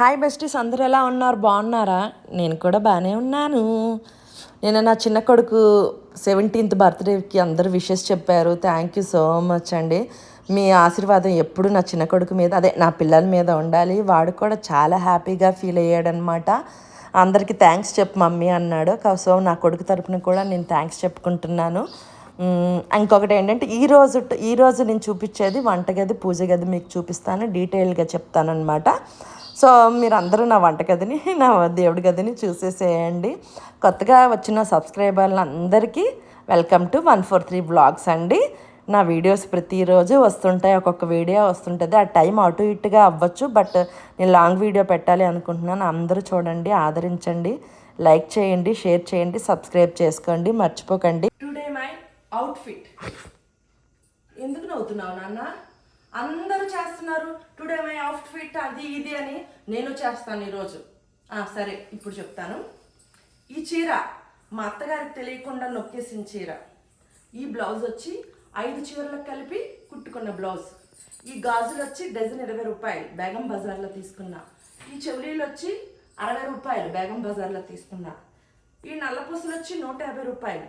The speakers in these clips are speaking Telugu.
హాయ్ బెస్టీస్ అందరూ ఎలా ఉన్నారు? బాగున్నారా? నేను కూడా బాగానే ఉన్నాను. నేను నా చిన్న కొడుకు సెవెంటీన్త్ బర్త్డేకి అందరూ విషెస్ చెప్పారు. థ్యాంక్ యూ సో మచ్ అండి. మీ ఆశీర్వాదం ఎప్పుడు నా చిన్న కొడుకు మీద అదే నా పిల్లల మీద ఉండాలి. వాడు కూడా చాలా హ్యాపీగా ఫీల్ అయ్యాడనమాట అందరికీ థ్యాంక్స్ చెప్పు మమ్మీ అన్నాడు. కా- సో నా కొడుకు తరపున కూడా నేను థ్యాంక్స్ చెప్పుకుంటున్నాను. ఇంకొకటి ఏంటంటే ఈ రోజు ఈ రోజు నేను చూపించేది వంటగది పూజ గది మీకు చూపిస్తాను. డీటెయిల్గా చెప్తానమాట సో మీరు నా వంటగదిని నా దేవుడి గదిని చూసేసేయండి. కొత్తగా వచ్చిన సబ్స్క్రైబర్లు అందరికీ welcome to one four three blogs అండి. నా వీడియోస్ ప్రతిరోజు వస్తుంటాయి ఒక్కొక్క వీడియో వస్తుంటుంది. ఆ టైం అటు ఇటుగా అవ్వచ్చు బట్ నేను లాంగ్ వీడియో పెట్టాలి అనుకుంటున్నాను. అందరూ చూడండి ఆదరించండి లైక్ చేయండి షేర్ చేయండి సబ్స్క్రైబ్ చేసుకోండి మర్చిపోకండి. టుడే మై అవుట్ఫిట్ ఎందుకు నవ్వుతున్నావు నాన్న? అందరూ చేస్తున్నారు. టుడే మై అవుట్ఫిట్ అది ఇది అని నేను చేస్తాను ఈరోజు. సరే ఇప్పుడు చెప్తాను. ఈ చీర మా అత్తగారికి తెలియకుండా నొక్కేసిన చీర. ఈ బ్లౌజ్ వచ్చి ఐదు చీరలకు కలిపి కుట్టుకున్న బ్లౌజ్ ఈ గాజులు వచ్చి డజన్ ఇరవై రూపాయలు బేగం బజార్లో తీసుకున్నా. ఈ చెవులీలు వచ్చి అరవై రూపాయలు బేగం బజార్లో తీసుకున్నా. ఈ నల్లపూసలు వచ్చి నూట యాభై రూపాయలు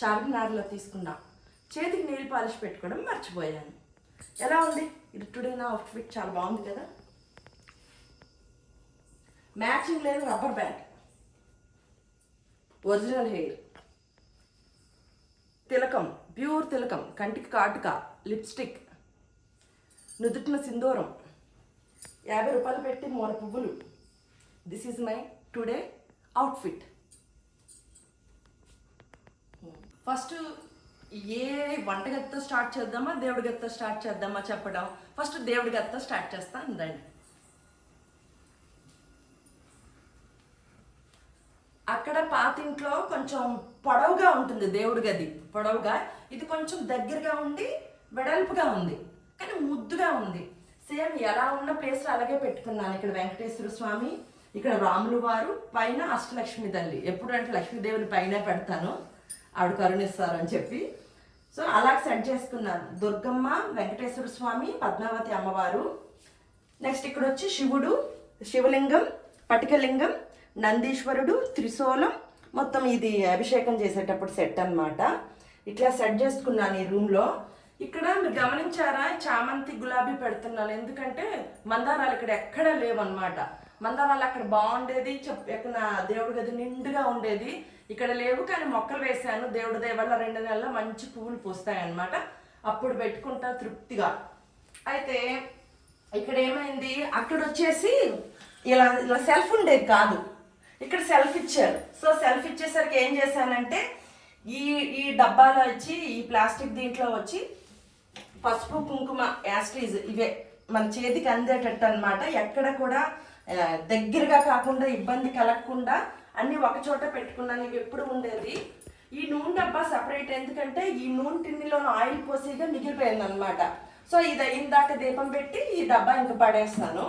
చార్మినార్లో తీసుకున్నా. చేతికి నెయిల్ పాలిష్ పెట్టుకోవడం మర్చిపోయాను. ఎలా ఉంది? ఇది టుడే నా అవుట్ఫిట్ చాలా బాగుంది కదా? మ్యాచింగ్ లేదు రబ్బర్ బ్యాండ్ ఒరిజినల్ హెయిర్ తిలకం ప్యూర్ తిలకం. కంటికి కాటుక లిప్స్టిక్ నుదుటిన సింధూరం. యాభై రూపాయలు పెట్టి మూల పువ్వులు. This is my today outfit first ఏ వంటగత్తో స్టార్ట్ చేద్దామా దేవుడి గదితో స్టార్ట్ చేద్దామా చెప్పడం? ఫస్ట్ దేవుడి గదితో స్టార్ట్ చేస్తా అందండి. అక్కడ పాతింట్లో కొంచెం పొడవుగా ఉంటుంది దేవుడి గది పొడవుగా ఇది కొంచెం దగ్గరగా ఉండి వెడల్పుగా ఉంది కానీ ముద్దుగా ఉంది. సేమ్ ఎలా ఉన్న ప్లేస్లో అలాగే పెట్టుకున్నాను ఇక్కడ వెంకటేశ్వర స్వామి ఇక్కడ రాములు వారు పైన అష్టలక్ష్మి తల్లి. ఎప్పుడు అంటే లక్ష్మీదేవిని పైన పెడతాను. ఆవిడ కరుణిస్తారని చెప్పి. సో అలా సెట్ చేసుకున్నాను. దుర్గమ్మ వెంకటేశ్వర స్వామి పద్మావతి అమ్మవారు. నెక్స్ట్ ఇక్కడ వచ్చి శివుడు శివలింగం పటికలింగం నందీశ్వరుడు త్రిశూలం. మొత్తం ఇది అభిషేకం చేసేటప్పుడు సెట్ అన్నమాట. ఇట్లా సెట్ చేసుకున్నాను ఈ రూమ్లో ఇక్కడ మీరు గమనించారా? చామంతి గులాబీ పెడుతున్నాను. ఎందుకంటే మందారాలు ఇక్కడ ఎక్కడ లేవన్నమాట. మందారాలు అక్కడ బాగుండేది. చెప్ ఎక్కడ దేవుడి గది నిండుగా ఉండేది. ఇక్కడ లేవు కానీ మొక్కలు వేసాను దేవుడి దేవల్ల రెండు నెలల మంచి పువ్వులు పూస్తాయి అన్నమాట అప్పుడు పెట్టుకుంటా తృప్తిగా. అయితే ఇక్కడ ఏమైంది? అక్కడ వచ్చేసి ఇలా ఇలా సెల్ఫ్ ఉండేది కాదు. ఇక్కడ సెల్ఫ్ ఇచ్చారు. సో సెల్ఫ్ ఇచ్చేసరికి ఏం చేశానంటే ఈ ఈ డబ్బాలో వచ్చి ఈ ప్లాస్టిక్ దీంట్లో వచ్చి పసుపు కుంకుమ యాస్ట్రీజ్ ఇవే మన చేతికి అందేటట్టు అనమాట ఎక్కడ కూడా దగ్గరగా కాకుండా ఇబ్బంది కలగకుండా అన్నీ ఒక చోట పెట్టుకున్నాను ఇవి ఎప్పుడు ఉండేది? ఈ నూనె డబ్బా సపరేట్ ఎందుకంటే ఈ నూనె టిన్నిలో ఆయిల్ పోసిగా మిగిలిపోయింది అనమాట సో ఇది ఇందాక దీపం పెట్టి ఈ డబ్బా ఇంకా పడేస్తాను.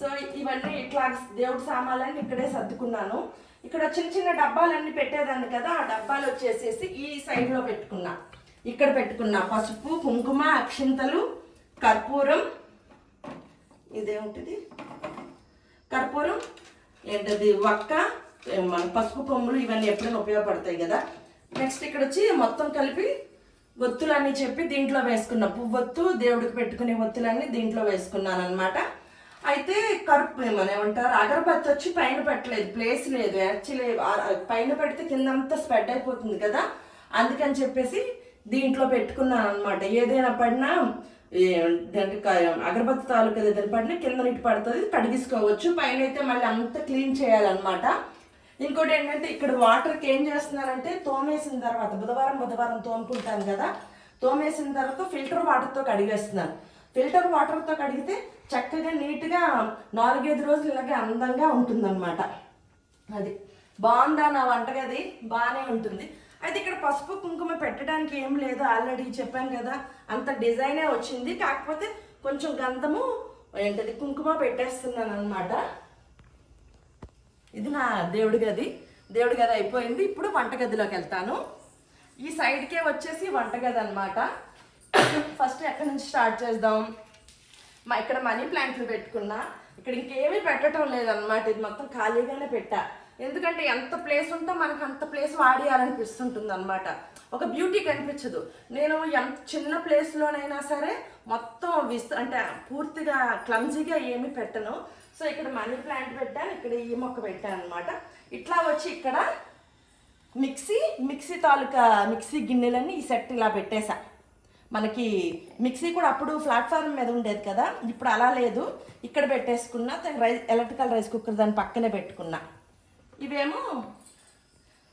సో ఇవన్నీ ఇట్లా దేవుడి సామాన్లన్నీ ఇక్కడే సర్దుకున్నాను. ఇక్కడ చిన్న చిన్న డబ్బాలన్నీ పెట్టేదాన్ని కదా ఆ డబ్బాలు వచ్చేసేసి ఈ సైడ్లో పెట్టుకున్నా. ఇక్కడ పెట్టుకున్నా పసుపు కుంకుమ అక్షింతలు కర్పూరం. ఇదేముంటుంది? కర్పూరం ఏంటది? వక్క మన పసుపు కొమ్ములు ఇవన్నీ ఎప్పుడైనా ఉపయోగపడతాయి కదా? నెక్స్ట్ ఇక్కడ వచ్చి మొత్తం కలిపి ఒత్తులన్నీ చెప్పి దీంట్లో వేసుకున్నా. పువ్వొత్తు దేవుడికి పెట్టుకునే ఒత్తులన్నీ దీంట్లో వేసుకున్నాను అనమాట అయితే కరుపు ఏమని ఏమంటారు అగరబత్తి వచ్చి పైన పెట్టలేదు ప్లేస్ లేదు. యాక్చువల్లీ పైన పెడితే కిందంతా స్ప్రెడ్ అయిపోతుంది కదా? అందుకని చెప్పేసి దీంట్లో పెట్టుకున్నాను అనమాట ఏదైనా పడినా అగరబత్తి తాలూకా దగ్గర పడినా కింద నీటి పడుతుంది కడిగించుకోవచ్చు పైన అయితే మళ్ళీ అంతా క్లీన్ చేయాలన్నమాట. ఇంకోటి ఏంటంటే ఇక్కడ వాటర్కి ఏం చేస్తున్నారంటే తోమేసిన తర్వాత బుధవారం బుధవారం తోముకుంటాను కదా తోమేసిన తర్వాత ఫిల్టర్ వాటర్తో కడిగేస్తున్నాను ఫిల్టర్ వాటర్తో కడిగితే చక్కగా నీట్గా నాలుగైదు రోజులు ఇలాగే అందంగా ఉంటుందన్నమాట. అది. బాగుందా నా వంటగది? బాగానే ఉంటుంది. అయితే ఇక్కడ పసుపు కుంకుమ పెట్టడానికి ఏం లేదు. ఆల్రెడీ చెప్పాను కదా అంత డిజైనే వచ్చింది. కాకపోతే కొంచెం గంధము ఏంటది కుంకుమ పెట్టేస్తున్నాను అనమాట ఇది నా దేవుడి గది. దేవుడి గది అయిపోయింది. ఇప్పుడు వంటగదిలోకి వెళ్తాను. ఈ సైడ్కే వచ్చేసి వంటగది అనమాట ఫస్ట్ ఎక్కడి నుంచి స్టార్ట్ చేద్దాం? మా ఇక్కడ మనీ ప్లాంట్లు పెట్టుకున్నా. ఇక్కడ ఇంకేమీ పెట్టడం లేదనమాట ఇది మొత్తం ఖాళీగానే పెట్టా. ఎందుకంటే ఎంత ప్లేస్ ఉంటే మనకు అంత ప్లేస్ వాడేయాలనిపిస్తుంటుంది అనమాట ఒక బ్యూటీ కనిపించదు. నేను ఎంత చిన్న ప్లేస్లోనైనా సరే మొత్తం విస్ అంటే పూర్తిగా క్లమ్జీగా ఏమి పెట్టను. సో ఇక్కడ మనీ ప్లాంట్ పెట్టాను ఇక్కడ ఈ మొక్క పెట్టాను అనమాట ఇట్లా వచ్చి ఇక్కడ మిక్సీ మిక్సీ తాలూకా మిక్సీ గిన్నెలన్నీ ఈ సెట్ ఇలా పెట్టేశా. మనకి మిక్సీ కూడా అప్పుడు ప్లాట్ఫామ్ మీద ఉండేది కదా ఇప్పుడు అలా లేదు. ఇక్కడ పెట్టేసుకున్నా దాని రైస్ ఎలక్ట్రికల్ రైస్ కుక్కర్ దాని పక్కనే పెట్టుకున్నా. ఇవేమో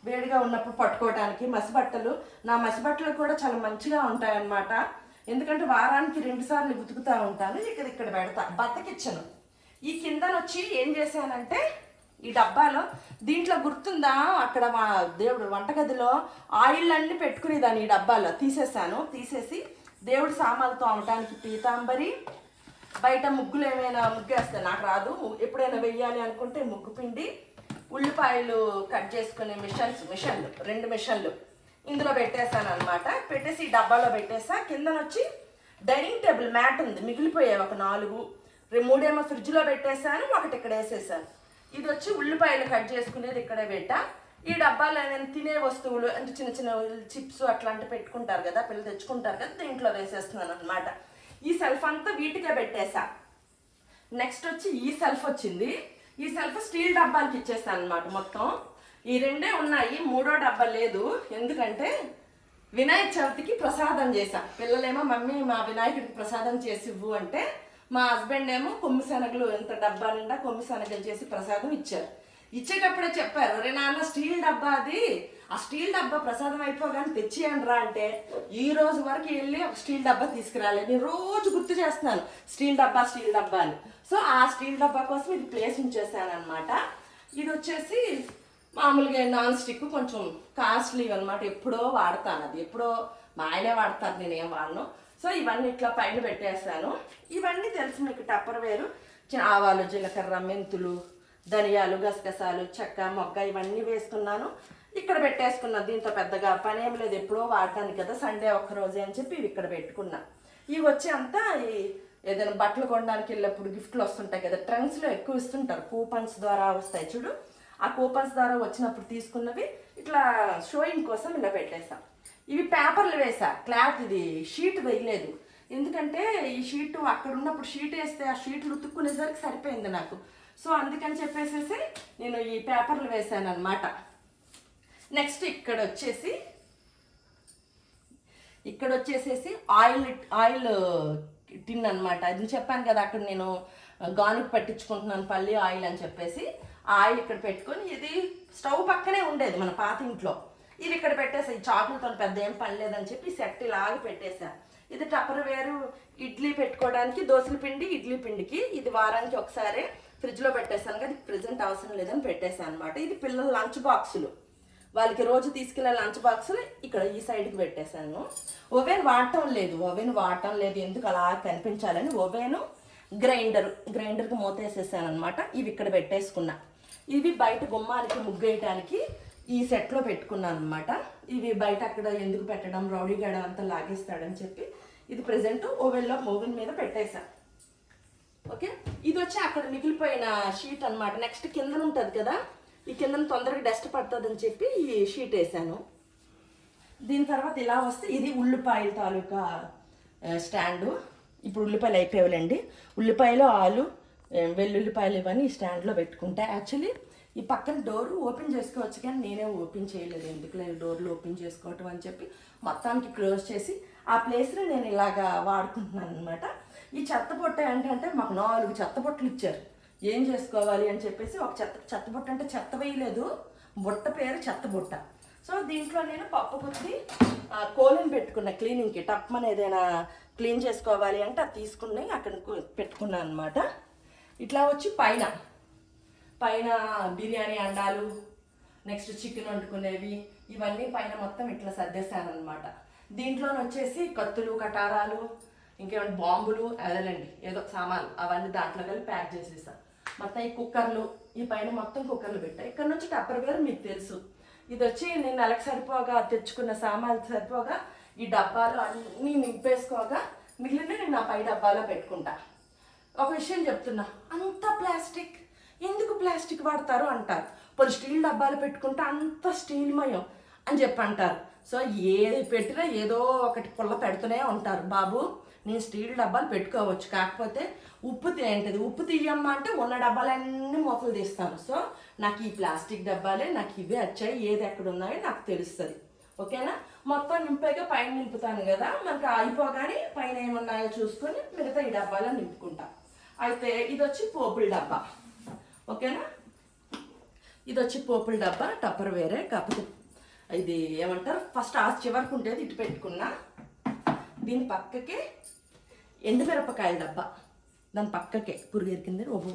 వేడిగా ఉన్నప్పుడు పట్టుకోవడానికి మసిబట్టలు. నా మసిబట్టలు కూడా చాలా మంచిగా ఉంటాయన్నమాట. ఎందుకంటే వారానికి రెండు సార్లు ఉతుకుతూ ఉంటాను ఇక్కడ ఇక్కడ పెడతా బతకిచ్చను ఈ కిందన వచ్చి ఏం చేశానంటే ఈ డబ్బాలో దీంట్లో గుర్తుందా? అక్కడ మా దేవుడు వంటగదిలో ఆయిల్ అన్ని పెట్టుకునేదాన్ని ఈ డబ్బాలో. తీసేసాను తీసేసి దేవుడి సామాన్లతో అమ్మటానికి పీతాంబరి. బయట ముగ్గులు ఏమైనా ముగ్గేస్తే నాకు రాదు. ఎప్పుడైనా వెయ్యాలి అనుకుంటే ముగ్గు పిండి. ఉల్లిపాయలు కట్ చేసుకునే మిషన్స్ మిషన్లు రెండు మిషన్లు ఇందులో పెట్టేశాను అనమాట పెట్టేసి ఈ డబ్బాలో పెట్టేసా. కిందనొచ్చి డైనింగ్ టేబుల్ మ్యాట్ ఉంది. మిగిలిపోయాయి ఒక నాలుగు. మూడేమో ఫ్రిడ్జ్లో పెట్టేశాను ఒకటి ఇక్కడ వేసేసాను. ఇది వచ్చి ఉల్లిపాయలు కట్ చేసుకునేది ఇక్కడే పెట్టా. ఈ డబ్బాలో నేను తినే వస్తువులు అంటే చిన్న చిన్న చిప్స్ అట్లాంటివి పెట్టుకుంటారు కదా పిల్లలు తెచ్చుకుంటారు కదా దీంట్లో వేసేస్తున్నాను అనమాట ఈ సెల్ఫ్ అంతా వీటికే పెట్టేశా నెక్స్ట్ వచ్చి ఈ సెల్ఫ్ వచ్చింది. ఈ సెల్ఫ్ స్టీల్ డబ్బాలకి ఇచ్చేస్తాను అనమాట మొత్తం. ఈ రెండే ఉన్నాయి మూడో డబ్బా లేదు. ఎందుకంటే వినాయక చవితికి ప్రసాదం చేశా. పిల్లలేమో మమ్మీ మా వినాయకుడికి ప్రసాదం చేసి ఇవ్వు అంటే మా హస్బెండ్ ఏమో కొమ్మి శనగలు ఎంత డబ్బా నిండా కొమ్మి శనగలు చేసి ప్రసాదం ఇచ్చారు. ఇచ్చేటప్పుడే చెప్పారు రే నాన్న స్టీల్ డబ్బా అది. ఆ స్టీల్ డబ్బా ప్రసాదం అయిపోగానే తెచ్చేయండి రా అంటే ఈ రోజు వరకు వెళ్ళి ఒక స్టీల్ డబ్బా తీసుకురాలేదు నేను రోజు గుర్తు చేస్తున్నాను స్టీల్ డబ్బా స్టీల్ డబ్బా అని. సో ఆ స్టీల్ డబ్బా కోసం ఇది ప్లేస్ ఉంచేసాను అనమాట ఇది వచ్చేసి మామూలుగా నాన్ స్టిక్ కొంచెం కాస్ట్లీ అనమాట ఎప్పుడో వాడతాను అది. ఎప్పుడో మా ఆయనే వాడతారు నేనేం వాడను. సో ఇవన్నీ ఇట్లా పైన పెట్టేస్తాను ఇవన్నీ తెలుసు మీకు టప్పర్ వేరు ఆవాలు జీలకర్ర మెంతులు ధనియాలు గసగసాలు చెక్క మొగ్గ ఇవన్నీ వేసుకున్నాను. ఇక్కడ పెట్టేసుకున్నాను దీంతో పెద్దగా పని ఏం లేదు ఎప్పుడో వాడటానికి కదా సండే ఒక్కరోజే అని చెప్పి ఇవి ఇక్కడ పెట్టుకున్నా. ఇవి వచ్చి అంతా ఈ ఏదైనా బట్టలు కొనడానికి వెళ్ళినప్పుడు గిఫ్ట్లు వస్తుంటాయి కదా ట్రెండ్స్లో ఎక్కువ ఇస్తుంటారు. కూపన్స్ ద్వారా వస్తాయి చూడు. ఆ కూపన్స్ ద్వారా వచ్చినప్పుడు తీసుకున్నవి ఇట్లా షోయింగ్ కోసం ఇలా పెట్టేసాం ఇవి పేపర్లు వేసా క్లాత్ ఇది షీట్ వేయలేదు. ఎందుకంటే ఈ షీట్ అక్కడ ఉన్నప్పుడు షీట్ వేస్తే ఆ షీట్లు ఉతుక్కునేసరికి సరిపోయింది నాకు. సో అందుకని చెప్పేసేసి నేను ఈ పేపర్లు వేసాను అనమాట నెక్స్ట్ ఇక్కడ వచ్చేసి ఇక్కడ వచ్చేసేసి ఆయిల్ ఆయిల్ టిన్ అనమాట అది చెప్పాను కదా అక్కడ నేను గానుకు పట్టించుకుంటున్నాను పల్లి ఆయిల్ అని చెప్పేసి. ఆయిల్ ఇక్కడ పెట్టుకొని ఇది స్టవ్ పక్కనే ఉండేది మన పాత ఇంట్లో. ఇది ఇక్కడ పెట్టేసా ఈ చాకులతో పెద్ద ఏం పని లేదని చెప్పి సెట్ ఇలాగ పెట్టేసా. ఇది టపర్ వేరు ఇడ్లీ పెట్టుకోవడానికి దోశల పిండి ఇడ్లీ పిండికి. ఇది వారానికి ఒకసారి ఫ్రిడ్జ్లో పెట్టేసాను కదా ప్రజెంట్ అవసరం లేదని పెట్టేశాను అనమాట ఇది పిల్లల లంచ్ బాక్సులు. వాళ్ళకి రోజు తీసుకెళ్ళే లంచ్ బాక్సులు ఇక్కడ ఈ సైడ్కి పెట్టేశాను. ఓవెన్ వాడటం లేదు ఓవెన్ వాడటం లేదు. ఎందుకు అలా కనిపించాలని ఓవెన్ గ్రైండర్ గ్రైండర్కి మూత వేసేసాను అనమాట ఇవి ఇక్కడ పెట్టేసుకున్నా. ఇవి బయట గుమ్మానికి ముగ్గేయటానికి ఈ సెట్లో పెట్టుకున్నాను అనమాట ఇవి బయట అక్కడ ఎందుకు పెట్టడం రౌడీ గడ అంతా లాగేస్తాడని చెప్పి ఇది ప్రజెంట్ ఓవెన్లో ఓవెన్ మీద పెట్టేశాను. ఓకే? ఇది వచ్చి అక్కడ మిగిలిపోయిన షీట్ అన్నమాట. నెక్స్ట్ కింద ఉంటుంది కదా? ఈ కింద తొందరగా డస్ట్ పడుతుందని చెప్పి ఈ షీట్ వేసాను. దీని తర్వాత ఇలా వస్తే ఇది ఉల్లిపాయల తాలూకా స్టాండు. ఇప్పుడు ఉల్లిపాయలు అయిపోయాలండి ఉల్లిపాయలు ఆలు వెల్లుల్లిపాయలు ఇవన్నీ ఈ స్టాండ్లో పెట్టుకుంటా. యాక్చువల్లీ ఈ పక్కన డోర్ ఓపెన్ చేసుకోవచ్చు కానీ నేనే ఓపెన్ చేయలేదు. ఎందుకు లేదు? డోర్లు ఓపెన్ చేసుకోవటం అని చెప్పి మొత్తానికి క్లోజ్ చేసి ఆ ప్లేస్ని నేను ఇలాగా వాడుకుంటున్నాను అనమాట ఈ చెత్త పొట్ట ఏంటంటే మాకు నాలుగు చెత్త పొట్టలు ఇచ్చారు. ఏం చేసుకోవాలి అని చెప్పేసి ఒక చెత్త చెత్త బుట్ట అంటే చెత్త వేయలేదు. బుట్ట పేరు చెత్త బుట్ట. సో దీంట్లో నేను పప్పు గుత్తి కోలిని పెట్టుకున్న క్లీనింగ్కి టప్మని ఏదైనా క్లీన్ చేసుకోవాలి అంటే అది తీసుకుని అక్కడ పెట్టుకున్నాను అనమాట ఇట్లా వచ్చి పైన. పైన బిర్యానీ అండాలు నెక్స్ట్ చికెన్ వండుకునేవి ఇవన్నీ పైన మొత్తం ఇట్లా సర్దేశాను అనమాట దీంట్లో వచ్చేసి కత్తులు కటారాలు ఇంకేమైనా బాంబులు అదేనండి ఏదో సామాన్లు. అవన్నీ దాంట్లో కలిపి ప్యాక్ చేసేసా మొత్తం ఈ కుక్కర్లు ఈ పైన మొత్తం కుక్కర్లు పెట్టా. ఇక్కడ నుంచి టప్పర్ వేరు మీకు తెలుసు. ఇది వచ్చి నేను నెలకు సరిపోగా తెచ్చుకున్న సామాన్లు సరిపోగా ఈ డబ్బాలు అన్నీ నింపేసుకోగా మిగిలిన నేను నా పై డబ్బాలో పెట్టుకుంటా. ఒక విషయం చెప్తున్నా. అంత ప్లాస్టిక్. ఎందుకు ప్లాస్టిక్ వాడతారు అంటారు. పోనీ స్టీల్ డబ్బాలు పెట్టుకుంటే అంత స్టీల్మయం అని చెప్పి అంటారు సో ఏది పెట్టినా ఏదో ఒకటి పుల్ల పెడుతూనే ఉంటారు బాబు. నేను స్టీల్ డబ్బాలు పెట్టుకోవచ్చు. కాకపోతే ఉప్పు తింటది ఉప్పు తీయమ్మ అంటే ఉన్న డబ్బాలన్నీ మూతలు తీస్తాను. సో నాకు ఈ ప్లాస్టిక్ డబ్బాలే నాకు ఇవే వచ్చాయి. ఏది ఎక్కడ ఉన్నాయో నాకు తెలుస్తుంది. ఓకేనా? మొత్తం నింపాక పైన నింపుతాను కదా. మనకి అయిపోగానే పైన ఏమున్నాయో చూసుకొని మిగతా ఈ డబ్బాలో నింపుకుంటా. అయితే ఇది వచ్చి పోపుల డబ్బా. ఓకేనా? ఇది వచ్చి పోపుల డబ్బా టప్పర్ వేరే కాకపోతే ఇది ఏమంటారు? ఫస్ట్ ఆ చివరికి ఉండేది ఇటు పెట్టుకున్నా. దీని పక్కకి ఎండుమిరపకాయల డబ్బా. దాని పక్కకే పురుగెరికింది కింద ఓహో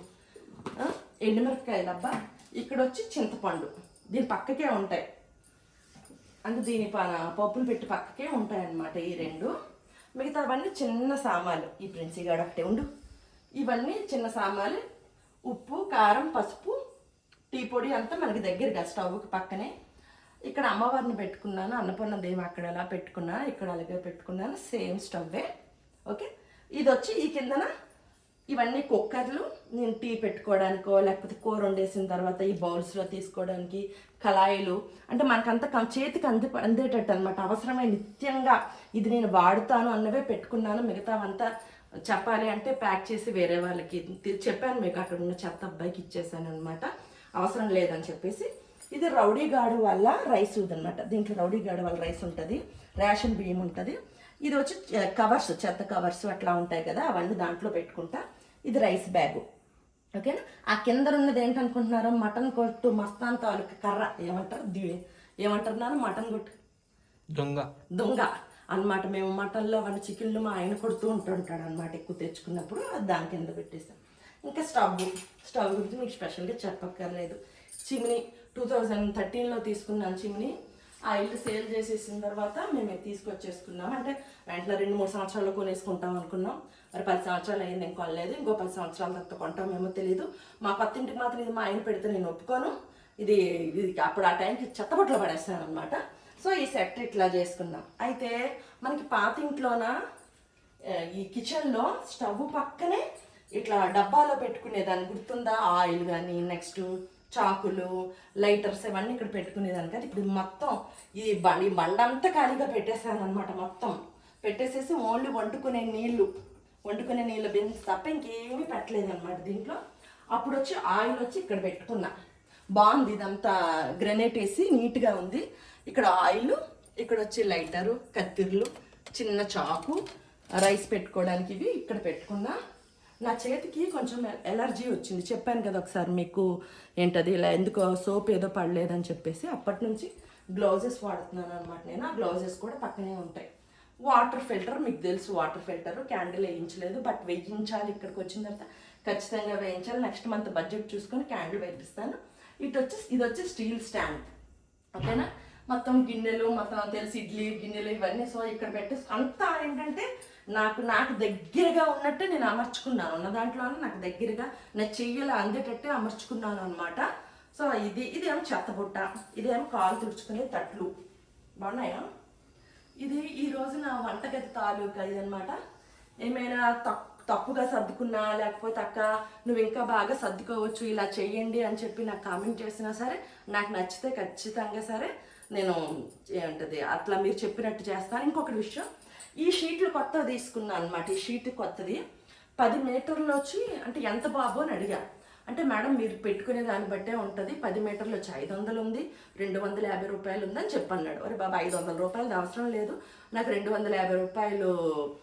ఎండుమిరపకాయల డబ్బా. ఇక్కడ వచ్చి చింతపండు. దీని పక్కకే ఉంటాయి. అంటే దీని ప పప్పులు పెట్టి పక్కకే ఉంటాయన్నమాట ఈ రెండు. మిగతావన్నీ చిన్న సామాన్లు. ఈ ప్రిన్సిగాడు ఒకటే ఉండు. ఇవన్నీ చిన్న సామాన్లు. ఉప్పు కారం పసుపు టీ పొడి అంతా మనకి దగ్గరగా స్టవ్కి పక్కనే. ఇక్కడ అమ్మవారిని పెట్టుకున్నాను అన్నపూర్ణ దేవి అక్కడ ఎలా పెట్టుకున్నాను ఇక్కడ అలాగే పెట్టుకున్నాను సేమ్ స్టవ్వే. ఓకే? ఇది వచ్చి ఈ కిందన ఇవన్నీ కుక్కర్లు నేను టీ పెట్టుకోవడానికో లేకపోతే కూర వండేసిన తర్వాత ఈ బౌల్స్లో తీసుకోవడానికి కళాయిలు. అంటే మనకంత చేతికి అంది అందేటట్టు అనమాట అవసరమైన నిత్యంగా ఇది నేను వాడుతాను అన్నవే పెట్టుకున్నాను. మిగతావంతా చెప్పాలి అంటే ప్యాక్ చేసి వేరే వాళ్ళకి చెప్పాను. మీకు అక్కడ ఉన్న చెత్త అబ్బాయికి ఇచ్చేసాను అనమాట అవసరం లేదని చెప్పేసి. ఇది రౌడీ గాడు వల్ల రైస్ అనమాట దీంట్లో రౌడీ గాడు వల్ల రైస్ ఉంటుంది. రేషన్ బియ్యం ఉంటుంది. ఇది వచ్చి కవర్స్ చెత్త కవర్స్ అట్లా ఉంటాయి కదా అవన్నీ దాంట్లో పెట్టుకుంటా. ఇది రైస్ బ్యాగు ఓకేనా ఆ కింద ఉన్నది ఏంటనుకుంటున్నారు మటన్ కొట్టు మస్తాన్ తాలూకు కర్ర ఏమంటారు? ది- ఏమంటున్నారు? మటన్ కొట్టు. దొంగ. దొంగ. అన్నమాట మేము మటన్లో అవన్నీ చికెన్లు మా ఆయన కొడుతూ ఉంటుంటాడు అనమాట ఎక్కువ తెచ్చుకున్నప్పుడు దాని కింద పెట్టేసాం ఇంకా స్టవ్ స్టవ్ గురించి మీకు స్పెషల్గా చెప్పక్కర్లేదు. చిమ్ని టూ థౌజండ్ థర్టీన్లో తీసుకున్నాను చిమ్ని. ఆ ఇల్లు సేల్ చేసేసిన తర్వాత మేము తీసుకొచ్చేసుకున్నాం. అంటే వెంటనే రెండు మూడు సంవత్సరాలు కొనేసుకుంటాం అనుకున్నాం. మరి పది సంవత్సరాలు అయింది ఇంక కొనలేదు ఇంకో పది సంవత్సరాల తర్వాత ఏమో తెలియదు మా పత్తింటికి మాత్రం ఇది మా ఆయన పెడితే నేను ఒప్పుకోను. ఇది ఇది అప్పుడు ఆ టైంకి చెత్తబట్టలు పడేస్తాను అనమాట సో ఈ సెట్ ఇట్లా చేసుకున్నాం. అయితే మనకి పాత ఇంట్లోన ఈ కిచెన్లో స్టవ్ పక్కనే ఇట్లా డబ్బాలో పెట్టుకునేదాన్ని గుర్తుందా? ఆయిల్ కానీ నెక్స్ట్ చాకులు లైటర్స్ ఇవన్నీ ఇక్కడ పెట్టుకునేదాన్ని కానీ ఇప్పుడు మొత్తం ఈ బండి బండంతా ఖాళీగా పెట్టేసానమాట అనమాట మొత్తం. పెట్టేసేసి ఓన్లీ వండుకునే నీళ్ళు వండుకునే నీళ్ళ బిన్స్ తప్ప ఇంకేమీ పెట్టలేదు అనమాట దీంట్లో. అప్పుడు వచ్చి ఆయిల్ వచ్చి ఇక్కడ పెట్టుకున్నా. బాగుంది ఇదంతా గ్రెనేట్ వేసి నీట్గా ఉంది. ఇక్కడ ఆయిల్ ఇక్కడ వచ్చి లైటరు కత్తిర్లు చిన్న చాకు రైస్ పెట్టుకోవడానికి ఇవి ఇక్కడ పెట్టుకున్నా. నా చేతికి కొంచెం ఎలర్జీ వచ్చింది. చెప్పాను కదా ఒకసారి మీకు ఏంటది ఇలా ఎందుకో సోప్ ఏదో పడలేదని చెప్పేసి అప్పటి నుంచి గ్లౌజెస్ వాడుతున్నాను అనమాట నేను. ఆ గ్లౌజెస్ కూడా పక్కనే ఉంటాయి. వాటర్ ఫిల్టర్ మీకు తెలుసు వాటర్ ఫిల్టర్ క్యాండిల్ వేయించలేదు బట్ వేయించాలి ఇక్కడికి వచ్చిన తర్వాత. ఖచ్చితంగా వేయించాలి. నెక్స్ట్ మంత్ బడ్జెట్ చూసుకొని క్యాండిల్ వేయిస్తాను ఇటు వచ్చి ఇది వచ్చి స్టీల్ స్టాండ్. ఓకేనా? మొత్తం గిన్నెలు మొత్తం తెలిసి ఇడ్లీ గిన్నెలు ఇవన్నీ. సో ఇక్కడ పెట్టేసి అంతా ఏంటంటే నాకు నాకు దగ్గరగా ఉన్నట్టు నేను అమర్చుకున్నాను. ఉన్న దాంట్లోనే నాకు దగ్గరగా నా చెయ్యలు అందేటట్టే అమర్చుకున్నాను అనమాట సో ఇది ఇదేమో చెత్తబుట్ట ఇదేమో కాలు తుడుచుకునే తట్లు. బాగున్నాయా? ఇది ఈరోజు నా వంటగది తాలూకా ఇదనమాట ఏమైనా తక్ తప్పుగా సర్దుకున్నా లేకపోతే అక్క నువ్వు ఇంకా బాగా సర్దుకోవచ్చు ఇలా చెయ్యండి అని చెప్పి నాకు కామెంట్ చేసినా సరే నాకు నచ్చితే ఖచ్చితంగా సరే నేను ఏంటది అట్లా మీరు చెప్పినట్టు చేస్తాను. ఇంకొకటి విషయం ఈ షీట్లు కొత్తవి తీసుకున్నాను అనమాట ఈ షీట్ కొత్తది. పది మీటర్లు వచ్చి అంటే ఎంత బాబు అని అడిగా. అంటే మేడం మీరు పెట్టుకునే దాన్ని బట్టే ఉంటుంది. పది మీటర్లు వచ్చి ఐదు వందలు ఉంది. రెండు వందల యాభై రూపాయలు ఉందని చెప్పన్నాడు. అరే బాబా ఐదు వందల రూపాయలు అవసరం లేదు. నాకు రెండు వందల యాభై రూపాయలు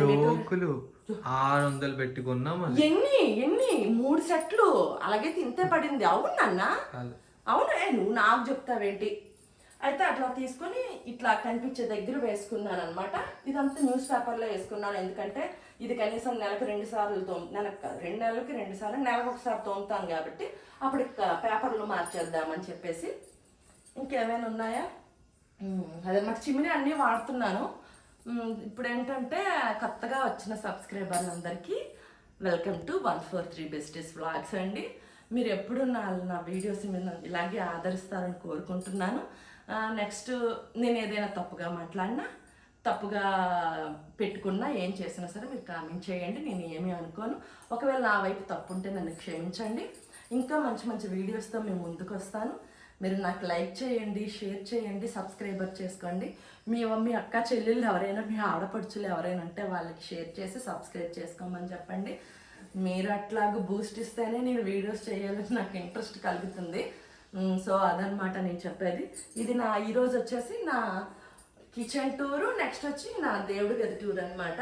లోకులు ఆరు వందలు పెట్టుకున్నాం ఎన్ని ఎన్ని? మూడు సెట్లు. అలాగే తింతే పడింది. అవునన్నా అవును అవునే నువ్వు నాకు చెప్తావేంటి? అయితే అట్లా తీసుకొని ఇట్లా కనిపించే దగ్గర వేసుకున్నాను అనమాట ఇదంతా న్యూస్ పేపర్లో వేసుకున్నాను. ఎందుకంటే ఇది కనీసం నెలకు రెండు సార్లు తోమ్ నెలకు కాదు, రెండు నెలలకి రెండు సార్లు నెలకు ఒకసారి తోముతాను కాబట్టి అప్పుడు పేపర్లు మార్చేద్దామని చెప్పేసి. ఇంకేమైనా ఉన్నాయా? అదే మరి చిమిని అన్నీ వాడుతున్నాను. ఇప్పుడు ఏంటంటే కొత్తగా వచ్చిన సబ్స్క్రైబర్లందరికీ welcome to one four three besties vlogs అండి. మీరు ఎప్పుడు నా నా వీడియోస్ మీద ఇలాగే ఆదరిస్తారని కోరుకుంటున్నాను. నెక్స్ట్ నేను ఏదైనా తప్పుగా మాట్లాడినా తప్పుగా పెట్టుకున్నా ఏం చేసినా సరే మీరు కామెంట్ చేయండి నేను ఏమీ అనుకోను. ఒకవేళ నా వైపు తప్పు ఉంటే నన్ను క్షమించండి. ఇంకా మంచి మంచి వీడియోస్తో మేము ముందుకు వస్తాను మీరు నాకు లైక్ చేయండి షేర్ చేయండి సబ్స్క్రైబర్ చేసుకోండి. మీ మీ అక్క చెల్లెళ్ళు ఎవరైనా మీ ఆడపడుచులు ఎవరైనా ఉంటే వాళ్ళకి షేర్ చేసి సబ్స్క్రైబ్ చేసుకోమని చెప్పండి. మీరు అట్లాగ బూస్ట్ ఇస్తేనే నేను వీడియోస్ చేయాలని నాకు ఇంట్రెస్ట్ కలుగుతుంది. సో అదనమాట నేను చెప్పేది. ఇది నా ఈరోజు వచ్చేసి నా కిచెన్ టూరు నెక్స్ట్ వచ్చి నా దేవుడి గది టూర్ అనమాట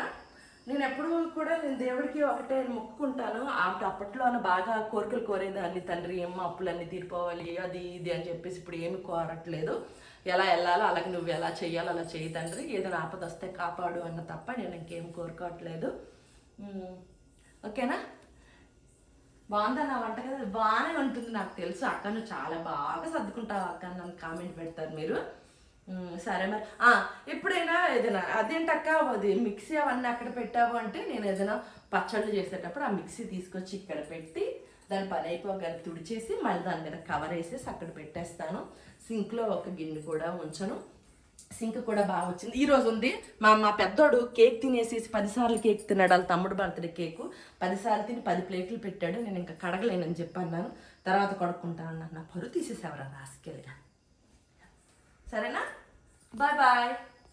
నేను ఎప్పుడు కూడా నేను దేవుడికి ఒకటే మొక్కుకుంటాను. ఆవిడ అప్పట్లో బాగా కోరికలు కోరేదాన్ని తండ్రి ఏమో అప్పులన్నీ తీరిపోవాలి అది ఇది అని చెప్పేసి ఇప్పుడు ఏమి కోరట్లేదు. ఎలా వెళ్ళాలో అలాగే నువ్వు ఎలా చేయాలో అలా చేయి తండ్రి. ఏదైనా ఆపద వస్తే కాపాడు అన్న తప్ప నేను ఇంకేం కోరుకోవట్లేదు. ఓకేనా? బాగుందా నా వంట కదా? బాగానే ఉంటుంది నాకు తెలుసు. అక్క నువ్వు చాలా బాగా సర్దుకుంటావు అక్క నన్ను కామెంట్ పెడతారు మీరు. సరే మరి. ఎప్పుడైనా ఏదైనా అదేంటక్క? అది మిక్సీ అవన్నీ అక్కడ పెట్టావు అంటే నేను ఏదైనా పచ్చళ్ళు చేసేటప్పుడు ఆ మిక్సీ తీసుకొచ్చి ఇక్కడ పెట్టి దాని పని అయిపోగానే తుడిచేసి మళ్ళీ దాని మీద కవర్ వేసేసి అక్కడ పెట్టేస్తాను. సింక్లో ఒక గిన్నె కూడా ఉంచను. సింక్ కూడా బాగా వచ్చింది. ఈ రోజు ఉంది. మా మా పెద్దోడు కేక్ తినేసేసి పదిసార్లు కేక్ తిన్నాడు. వాళ్ళ తమ్ముడు బర్త్డే కేకు. పదిసార్లు తిని పది ప్లేట్లు పెట్టాడు. నేను ఇంకా కడగలేనని చెప్పన్నాను తర్వాత కొడుకుంటా అన్నాను నా పరు తీసేసేవరా రాసుకెళ్ళిగా సరేనా? Bye bye.